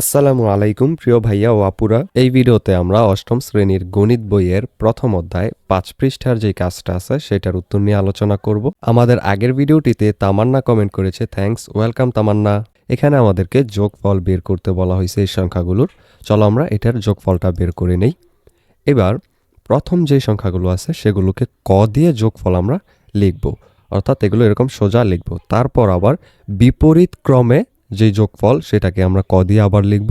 আসসালামু আলাইকুম, প্রিয় ভাইয়া ও আপুরা। এই ভিডিওতে আমরা অষ্টম শ্রেণির গণিত বইয়ের প্রথম অধ্যায়, পাঁচ পৃষ্ঠার যে কাজটা আছে, সেটার উত্তর নিয়ে আলোচনা করব। আমাদের আগের ভিডিওটিতে তামান্না কমেন্ট করেছে থ্যাঙ্কস ওয়েলকাম তামান্না। এখানে আমাদেরকে যোগফল বের করতে বলা হয়েছে এই সংখ্যাগুলোর। চলো আমরা এটার যোগফলটা বের করে নেই। এবার, প্রথম যে সংখ্যাগুলো আছে, সেগুলোকে ক দিয়ে যোগফল আমরা লিখব। অর্থাৎ এগুলো এরকম সোজা লিখব। তারপর আবার বিপরীত ক্রমে যে যোগফল সেটাকে আমরা ক দিয়ে আবার লিখব।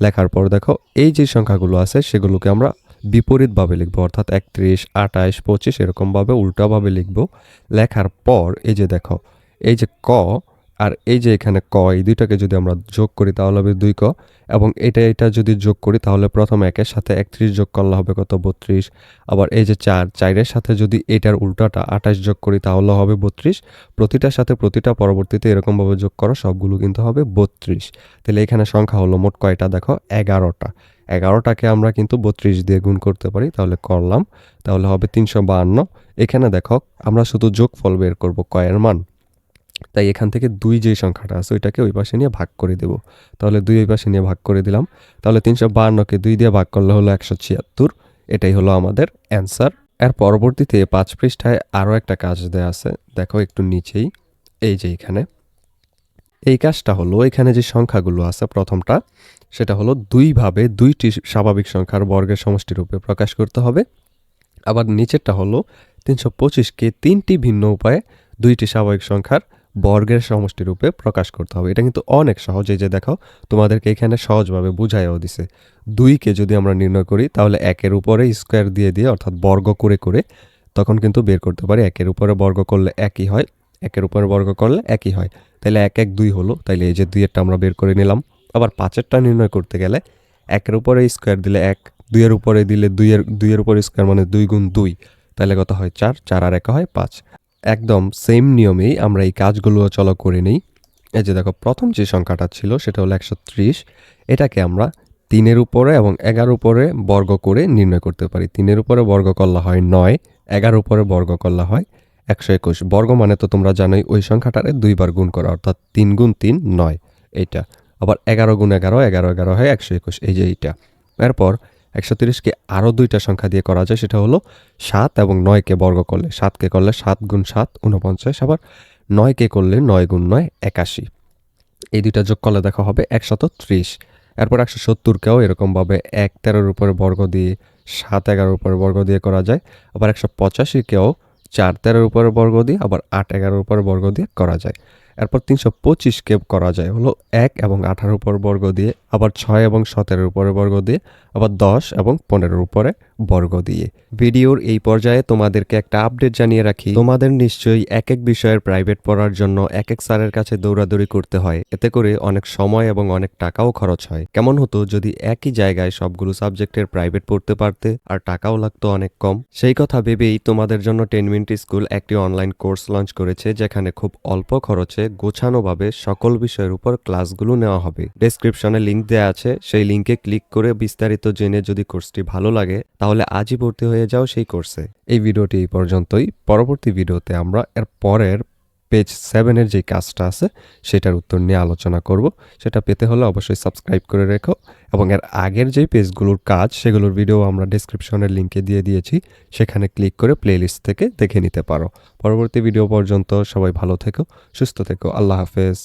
লেখার পর দেখো, এই যে সংখ্যাগুলো আছে সেগুলোকে আমরা বিপরীতভাবে লিখব। অর্থাৎ একত্রিশ আটাইশ পঁচিশ এরকমভাবে উল্টাভাবে লিখব। লেখার পর এই যে দেখো, এই যে ক আর এই যে এখানে ক, এই দুইটাকে যদি আমরা যোগ করি তাহলে হবে দুই ক, এবং এটা এটা যদি যোগ করি তাহলে প্রথম একের সাথে একত্রিশ যোগ করলে হবে কত? বত্রিশ। আবার এই যে চার, চারের সাথে যদি এটার উল্টাটা আঠাশ যোগ করি তাহলে হবে বত্রিশ। প্রতিটার সাথে প্রতিটা পরবর্তীতে এরকমভাবে যোগ করো, সবগুলো কিন্তু হবে বত্রিশ। তাহলে এখানে সংখ্যা হলো মোট কয়টা? দেখো, এগারোটা। এগারোটাকে আমরা কিন্তু বত্রিশ দিয়ে গুণ করতে পারি, তাহলে করলাম। তাহলে হবে তিনশো বাহান্ন। এখানে দেখো, আমরা শুধু যোগফল বের করব, কয়ের মান। তাই এখান থেকে দুই যে সংখ্যাটা আছে, ওইটাকে ওই পাশে নিয়ে ভাগ করে দেব। তাহলে দুই ওই পাশে নিয়ে ভাগ করে দিলাম। তাহলে তিনশো বাহান্নকে দুই দিয়ে ভাগ করলে হলো একশো ছিয়াত্তর। এটাই হলো আমাদের অ্যান্সার। এর পরবর্তীতে পাঁচ পৃষ্ঠায় আরও একটা কাজ দেওয়া আছে। দেখো একটু নিচেই, এই যে এখানে। এই কাজটা হলো, এখানে যে সংখ্যাগুলো আছে প্রথমটা, সেটা হলো দুইভাবে দুইটি স্বাভাবিক সংখ্যার বর্গের সমষ্টি রূপে প্রকাশ করতে হবে। আবার নিচেরটা হলো তিনশো পঁচিশকে তিনটি ভিন্ন উপায়ে দুইটি স্বাভাবিক সংখ্যার বর্গের সমষ্টি রূপে প্রকাশ করতে হবে। এটা কিন্তু অনেক সহজ। এই যে দেখো, তোমাদেরকে এখানে সহজভাবে বুঝাইও দিছে। দুইকে যদি আমরা নির্ণয় করি, তাহলে একের উপরে স্কোয়ার দিয়ে দিয়ে, অর্থাৎ বর্গ করে করে, তখন কিন্তু বের করতে পারি। একের উপরে বর্গ করলে একই হয়, একের উপরে বর্গ করলে একই হয়। তাহলে এক এক দুই হলো, তাইলে এই যে দুইয়েরটা আমরা বের করে নিলাম। আবার পাঁচেরটা নির্ণয় করতে গেলে, একের উপরে স্কোয়ার দিলে এক, দুইয়ের উপরে দিলে দুইয়ের দুইয়ের উপরে স্কোয়ার মানে দুই গুণ দুই। তাহলে কত হয়? চার চার আর একা হয় পাঁচ। একদম সেম নিয়মেই আমরা এই কাজগুলো চলো করে নিই। এই যে দেখো, প্রথম যে সংখ্যাটা ছিল সেটা হলো একশো ত্রিশ। এটাকে আমরা তিনের উপরে এবং এগারো উপরে বর্গ করে নির্ণয় করতে পারি। তিনের উপরে বর্গ করলে হয় নয় এগারো উপরে বর্গ করলে হয় একশো একুশ। বর্গ মানে তো তোমরা জানোই, ওই সংখ্যাটারে দুইবার গুণ করা, অর্থাৎ তিন গুণ তিন নয়, এইটা। আবার এগারো গুণ এগারো এগারো এগারো হয় একশো একুশ, এই যে এইটা। এরপর একশো তিরিশকে আরও দুইটা সংখ্যা দিয়ে করা যায়, সেটা হলো সাত এবং নয়কে বর্গ করলে সাতকে করলে সাত গুণ সাত উনপঞ্চাশ আবার নয়কে করলে নয় গুণ নয়, একাশি। এই দুইটা যোগ করলে দেখা হবে একশত ত্রিশ। এরপর একশো সত্তরকেও এরকমভাবে এক তেরোর উপরে বর্গ দিয়ে সাত এগারোর উপরে বর্গ দিয়ে করা যায়, আবার একশো পঁচাশিকেও চার তেরোর উপরে বর্গ দিয়ে, আবার আট এগারোর উপরে বর্গ দিয়ে করা যায়। এরপর তিনশো পঁচিশকে করা যায় হলো এক এবং আঠারোর উপর বর্গ দিয়ে আবার ছয় এবং সতেরোর উপরে বর্গ দিয়ে, আবার দশ এবং পনেরোর উপরে বর্গ দিয়ে। ভিডিওর এই পর্যায়ে তোমাদেরকে একটা আপডেট জানিয়ে রাখি। তোমাদের নিশ্চয়ই এক এক বিষয়ের প্রাইভেট পড়ার জন্য এক এক স্যারের কাছে দৌড়াদৌড়ি করতে হয়। এতে করে অনেক সময় এবং অনেক টাকাও খরচ হয়। কেমন হতো যদি একই জায়গায় সবগুলো সাবজেক্টের প্রাইভেট পড়তে পারতে আর টাকাও লাগতো অনেক কম? সেই কথা ভেবেই তোমাদের জন্য টেন মিনিট স্কুল একটি অনলাইন কোর্স লঞ্চ করেছে, যেখানে খুব অল্প খরচে গোছানোভাবে সকল বিষয়ের উপর ক্লাসগুলো নেওয়া হবে। ডেসক্রিপশনে লিংক দেওয়া আছে, সেই লিংকে ক্লিক করে বিস্তারিত জেনে যদি কোর্সটি ভালো লাগে, তাহলে আজই ভর্তি হয়ে যাও সেই কোর্সে। এই ভিডিওটি এই পর্যন্তই। পরবর্তী ভিডিওতে আমরা এর পরের পেজ সেভেনের যে কাজটা আছে, সেটার উত্তর নিয়ে আলোচনা করব। সেটা পেতে হলে অবশ্যই সাবস্ক্রাইব করে রেখো এবং এর আগের যে পেজগুলোর কাজ, সেগুলোর ভিডিও আমরা ডেসক্রিপশনের লিঙ্কে দিয়ে দিয়েছি। সেখানে ক্লিক করে প্লেলিস্ট থেকে দেখে নিতে পারো। পরবর্তী ভিডিও পর্যন্ত সবাই ভালো থেকো, সুস্থ থেকো। আল্লাহ হাফেজ।